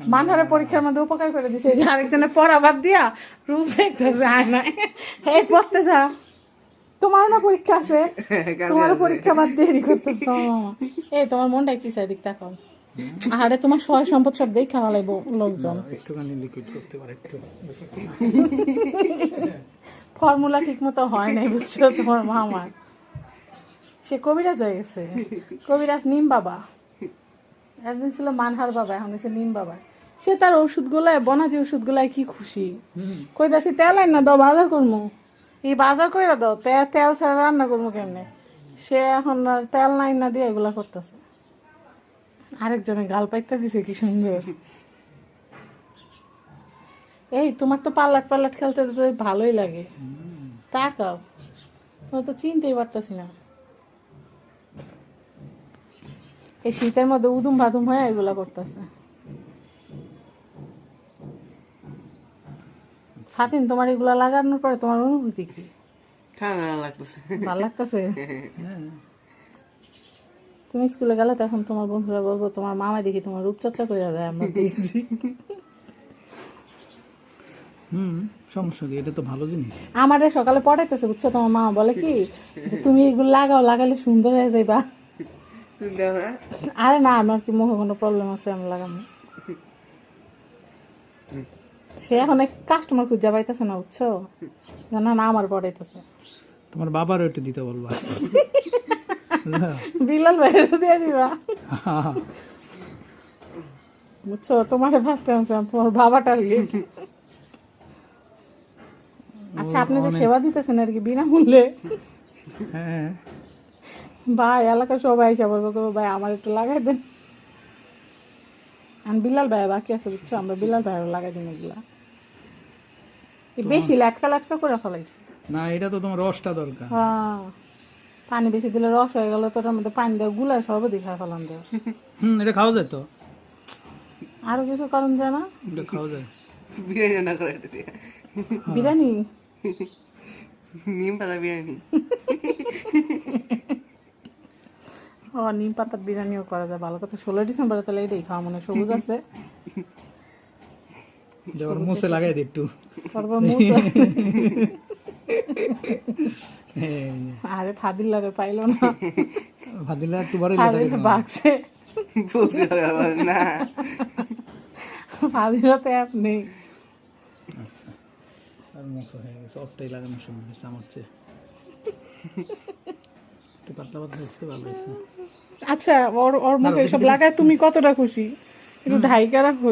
মানহারে পরীক্ষার মধ্যে উপকার করে দিছে। যে আরেকজনের পড়া বাদ দিয়া রূপ দেখতেছে আয় না। এই পড়তে যা। তোমার না পরীক্ষা আছে? তোমার পরীক্ষা বাদ দিয়ে দেরি করতেছ। এই তোমার মনটা কি চাই দিক তাকাও। আরে তোমার সহায় সম্পদ সব দেখা ভালাইবো লোকজন। একটুখানি লিকুইড করতে পারে একটু। ফর্মুলা ঠিক মতো হয় নাই বুঝছ? তোমার মামার। সে কবিরাজ হয়ে গেছে। কবিরাজ নিম বাবা। একদিন ছিল মানহার বাবা এখন হচ্ছে নিম বাবা। সে তার ওষুধ গুলায় বনাজি ওষুধ গুলায় কি খুশি? কই দাসি তেল আইন না দাও বাজার করব এই বাজার কইরা দাও তেল তেল ছাড়া রান্না করব কেমনে? সে এখন তেল নাই না দিয়ে এগুলা করতেছে। আরেকজনে গাল পাইতে দিছে কি সুন্দর। এই তোমার তো পাল্লাট পাল্লাট খেলতে ভালোই লাগে। তাকাও তোমার তো চিনতেই পারতাছি না। এই শীতের মধ্যে উদুম বাদুম হয়ে এগুলা করতেছে। ফাতিন তোমার এগুলা লাগানোর পরে তোমার অনুভূতি কি? ভালো লাগতেছে। তুমি স্কুলে গেলে তখন তোমার বন্ধুরা বলব তোমার মামা দেখি তোমার রূপচর্চা করে দেয় আমরা দেখছি। হুম সমস্যা কি? এটা তো ভালো জিনিস। আমারে সকালে পড়াইতেছে বুঝছ? তোমার মা বলে কি যে তুমি এগুলো লাগাও লাগালে সুন্দর হয়ে যাইবা। আরে না আমার কি মুখে কোনো প্রবলেম আছে আমি লাগাবো সে এখন কাস্টমার খুঁজে পাইতেছে না বুঝছ? না না আমার পড়াইতেছে। তোমার বাবারও একটু দিতে বলবা। বিলাল বাইরে দিয়ে দিবা। বুঝছ তোমার ফার্স্ট আনসার তোমার বাবাটার গেট আচ্ছা আপনি যে সেবা দিতেছেন আর কি বিনামূল্যে? হ্যাঁ। ভাই এলাকার সবাই এসে বলব করব ভাই আমার একটু লাগাই দেন। আর বিলাল ভাই বাকি আছে বুঝছ? আমরা বিলাল ভাই লাগাই দিন এগুলা। বেশি লাটকা লাটকা করে ফেলাইছি। না এটা তো তোমার রসটা দরকার। হ্যাঁ পানি বেশি দিলে রস হয়ে গেল তো ওটার মধ্যে পানি দেওয়া গুলা সব দেখা ফেলান দেয় হুম এটা খাওয়া যায় তো? আরও কিছু কারণ যায় না? এটা খাওয়া যায়। বিরিয়ানি করে বিরিয়ানি? নিম পাতা বিরিয়ানি। ও নিম পাতার বিরিয়ানিও করা যায় ভালো কথা। ষোলো ডিসেম্বরে তাহলে এটাই খাওয়া মনে সবুজ আছে। দেওয়ার মুছে লাগাই দে একটু। তারপর মুখ এই, আরে ফাদিল্লারে পাইলো না। ভাদিলা একটু বড় আরে বাক্সে বলছি না। ফাদিলা তো অ্যাপ নেই। আচ্ছা। আর মুখ হয়ে গেছে অফটাই লাগানোর সময় হয়েছে আমার চেয়ে। একটু পাতলা পাতলা হয়েছে ভালো হয়েছে। আচ্ছা ওর ওর মুখে এসব লাগায় তুমি কতটা খুশি? একটু ঢাইকা রাখো